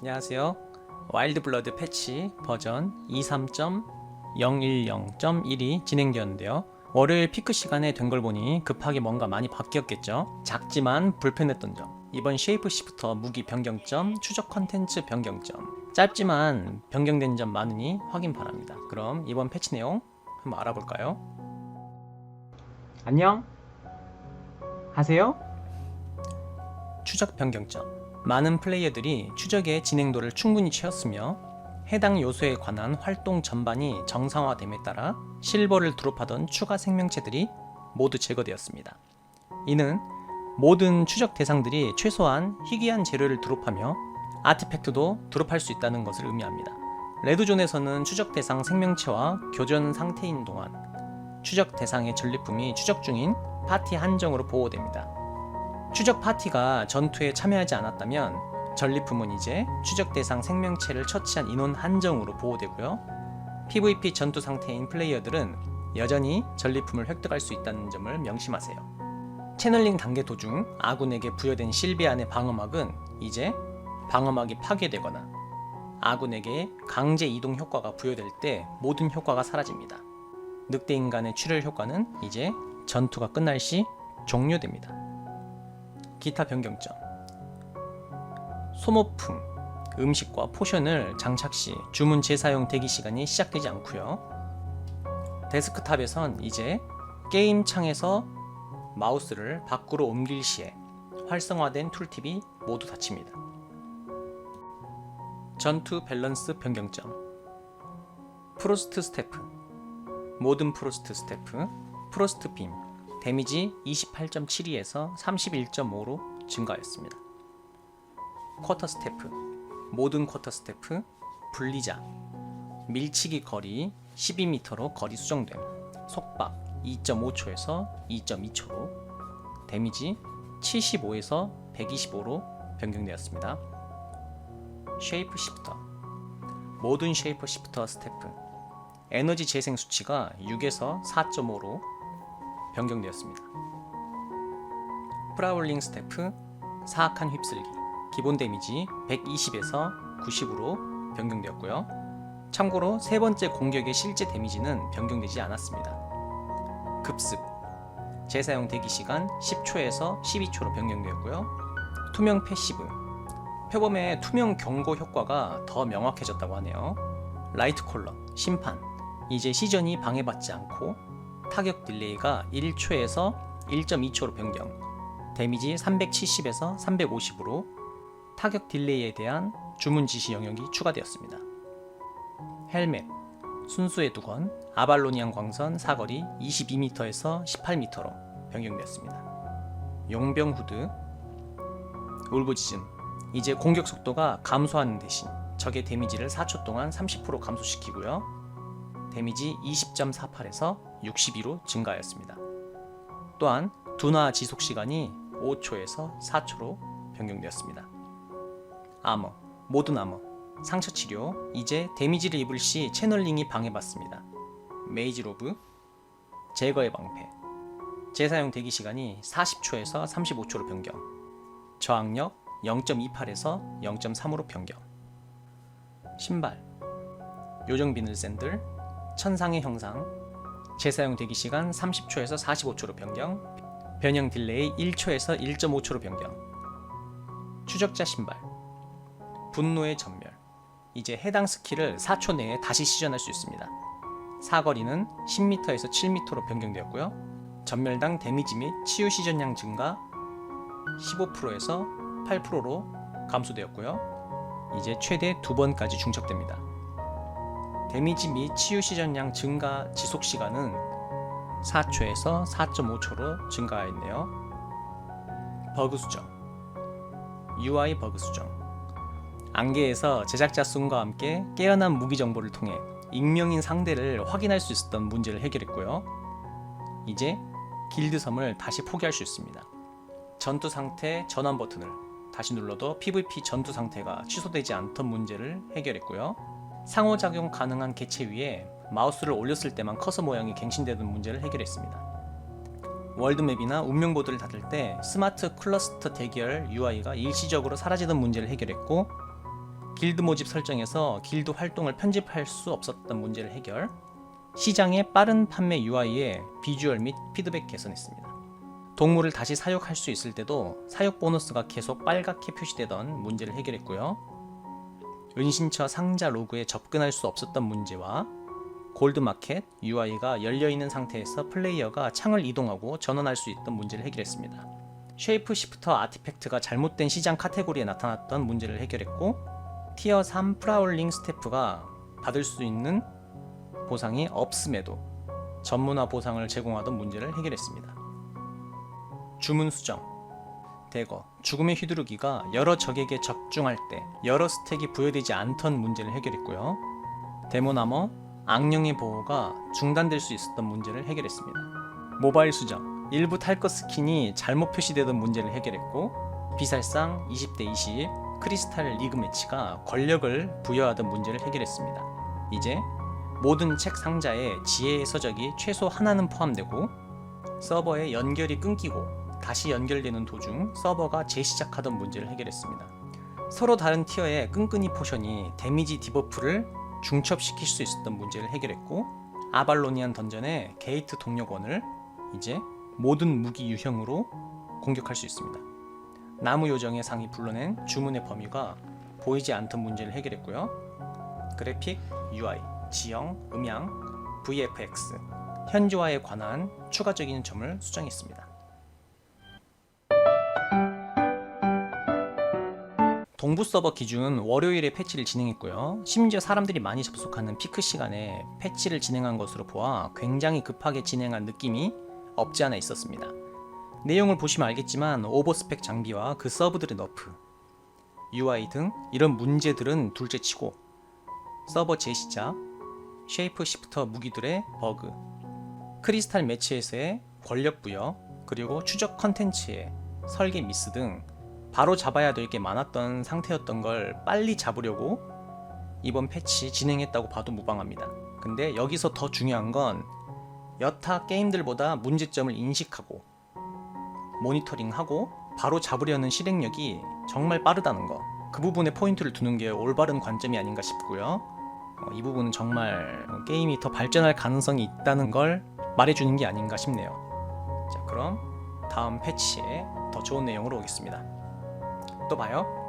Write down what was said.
안녕하세요. 와일드 블러드 패치 버전 23.010.1이 진행되었는데요. 월요일 피크 시간에 된 걸 보니 급하게 뭔가 많이 바뀌었겠죠. 작지만 불편했던 점. 이번 쉐이프 시프터 무기 변경점, 추적 컨텐츠 변경점. 짧지만 변경된 점 많으니 확인 바랍니다. 그럼 이번 패치 내용 한번 알아볼까요? 안녕. 하세요? 추적 변경점. 많은 플레이어들이 추적의 진행도를 충분히 채웠으며 해당 요소에 관한 활동 전반이 정상화됨에 따라 실버를 드롭하던 추가 생명체들이 모두 제거되었습니다. 이는 모든 추적 대상들이 최소한 희귀한 재료를 드롭하며 아티팩트도 드롭할 수 있다는 것을 의미합니다. 레드존에서는 추적 대상 생명체와 교전 상태인 동안 추적 대상의 전리품이 추적 중인 파티 한정으로 보호됩니다. 추적 파티가 전투에 참여하지 않았다면 전리품은 이제 추적 대상 생명체를 처치한 인원 한정으로 보호되고요. PVP 전투 상태인 플레이어들은 여전히 전리품을 획득할 수 있다는 점을 명심하세요. 채널링 단계 도중 아군에게 부여된 실비안의 방어막은 이제 방어막이 파괴되거나 아군에게 강제 이동 효과가 부여될 때 모든 효과가 사라집니다. 늑대 인간의 출혈 효과는 이제 전투가 끝날 시 종료됩니다. 기타 변경점 소모품, 음식과 포션을 장착 시 주문 재사용 대기 시간이 시작되지 않고요. 데스크탑에선 이제 게임 창에서 마우스를 밖으로 옮길 시에 활성화된 툴팁이 모두 닫힙니다. 전투 밸런스 변경점 프로스트 스태프 모든 프로스트 스태프 프로스트 빔 데미지 28.72에서 31.5로 증가하였습니다. 쿼터 스태프 모든 쿼터 스태프 분리자 밀치기 거리 12m로 거리 수정됨 속박 2.5초에서 2.2초로 데미지 75에서 125로 변경되었습니다. 쉐이프 시프터 모든 쉐이프 시프터 스태프 에너지 재생 수치가 6에서 4.5로 변경되었습니다. 프라울링 스태프 사악한 휩쓸기 기본 데미지 120에서 90으로 변경되었고요. 참고로 세 번째 공격의 실제 데미지는 변경되지 않았습니다. 급습 재사용 대기 시간 10초에서 12초로 변경되었고요. 투명 패시브 표범의 투명 경고 효과가 더 명확해졌다고 하네요. 라이트 콜러 심판 이제 시전이 방해받지 않고 타격 딜레이가 1초에서 1.2초로 변경 데미지 370에서 350으로 타격 딜레이에 대한 주문 지시 영역이 추가되었습니다. 헬멧 순수의 두건 아발로니안 광선 사거리 22m에서 18m로 변경되었습니다. 용병 후드 울부짖음 이제 공격 속도가 감소하는 대신 적의 데미지를 4초 동안 30% 감소시키고요. 데미지 20.48에서 62로 증가하였습니다. 또한 둔화 지속 시간이 5초에서 4초로 변경되었습니다. 아머, 모든 아머, 상처 치료, 이제 데미지를 입을 시 채널링이 방해받습니다. 메이지 로브, 제거의 방패, 재사용 대기 시간이 40초에서 35초로 변경, 저항력 0.28에서 0.3으로 변경, 신발, 요정 비늘 샌들, 천상의 형상, 재사용 대기 시간 30초에서 45초로 변경, 변형 딜레이 1초에서 1.5초로 변경, 추적자 신발, 분노의 전멸. 이제 해당 스킬을 4초 내에 다시 시전할 수 있습니다. 사거리는 10m에서 7m로 변경되었고요. 전멸당 데미지 및 치유 시전량 증가 15%에서 8%로 감소되었고요. 이제 최대 두 번까지 중첩됩니다. 데미지 및 치유 시전량 증가 지속 시간은 4초에서 4.5초로 증가하였네요. 버그 수정 UI 버그 수정 안개에서 제작자 순과 함께 깨어난 무기 정보를 통해 익명인 상대를 확인할 수 있었던 문제를 해결했고요. 이제 길드 섬을 다시 포기할 수 있습니다. 전투 상태 전환 버튼을 다시 눌러도 PVP 전투 상태가 취소되지 않던 문제를 해결했고요. 상호작용 가능한 개체 위에 마우스를 올렸을 때만 커서 모양이 갱신되는 문제를 해결했습니다. 월드맵이나 운명보드를 닫을 때 스마트 클러스터 대결 UI가 일시적으로 사라지는 문제를 해결했고 길드 모집 설정에서 길드 활동을 편집할 수 없었던 문제를 해결, 시장의 빠른 판매 UI의 비주얼 및 피드백 개선했습니다. 동물을 다시 사육할 수 있을 때도 사육 보너스가 계속 빨갛게 표시되던 문제를 해결했고요. 은신처 상자 로그에 접근할 수 없었던 문제와 골드마켓 UI가 열려있는 상태에서 플레이어가 창을 이동하고 전원할 수 있던 문제를 해결했습니다. 쉐이프 시프터 아티팩트가 잘못된 시장 카테고리에 나타났던 문제를 해결했고 티어 3 프라울링 스태프가 받을 수 있는 보상이 없음에도 전문화 보상을 제공하던 문제를 해결했습니다. 주문 수정 대거 죽음의 휘두르기가 여러 적에게 적중할 때 여러 스택이 부여되지 않던 문제를 해결했고요. 데모나머 악령의 보호가 중단될 수 있었던 문제를 해결했습니다. 모바일 수정 일부 탈거 스킨이 잘못 표시되던 문제를 해결했고 비살상 20대 20 크리스탈 리그 매치가 권력을 부여하던 문제를 해결했습니다. 이제 모든 책 상자에 지혜의 서적이 최소 하나는 포함되고 서버에 연결이 끊기고 다시 연결되는 도중 서버가 재시작하던 문제를 해결했습니다. 서로 다른 티어의 끈끈이 포션이 데미지 디버프를 중첩시킬 수 있었던 문제를 해결했고 아발로니안 던전의 게이트 동력원을 이제 모든 무기 유형으로 공격할 수 있습니다. 나무 요정의 상이 불러낸 주문의 범위가 보이지 않던 문제를 해결했고요. 그래픽, UI, 지형, 음향, VFX, 현지화에 관한 추가적인 점을 수정했습니다. 동부 서버 기준 월요일에 패치를 진행했고요. 심지어 사람들이 많이 접속하는 피크 시간에 패치를 진행한 것으로 보아 굉장히 급하게 진행한 느낌이 없지 않아 있었습니다. 내용을 보시면 알겠지만 오버스펙 장비와 그 서브들의 너프, UI 등 이런 문제들은 둘째 치고 서버 재시작, 쉐이프 시프터 무기들의 버그, 크리스탈 매치에서의 권력 부여, 그리고 추적 컨텐츠의 설계 미스 등 바로 잡아야 될 게 많았던 상태였던 걸 빨리 잡으려고 이번 패치 진행했다고 봐도 무방합니다. 근데 여기서 더 중요한 건 여타 게임들보다 문제점을 인식하고 모니터링하고 바로 잡으려는 실행력이 정말 빠르다는 거. 그 부분에 포인트를 두는 게 올바른 관점이 아닌가 싶고요. 어, 이 부분은 정말 게임이 더 발전할 가능성이 있다는 걸 말해주는 게 아닌가 싶네요. 자, 그럼 다음 패치에 더 좋은 내용으로 오겠습니다. 또 봐요.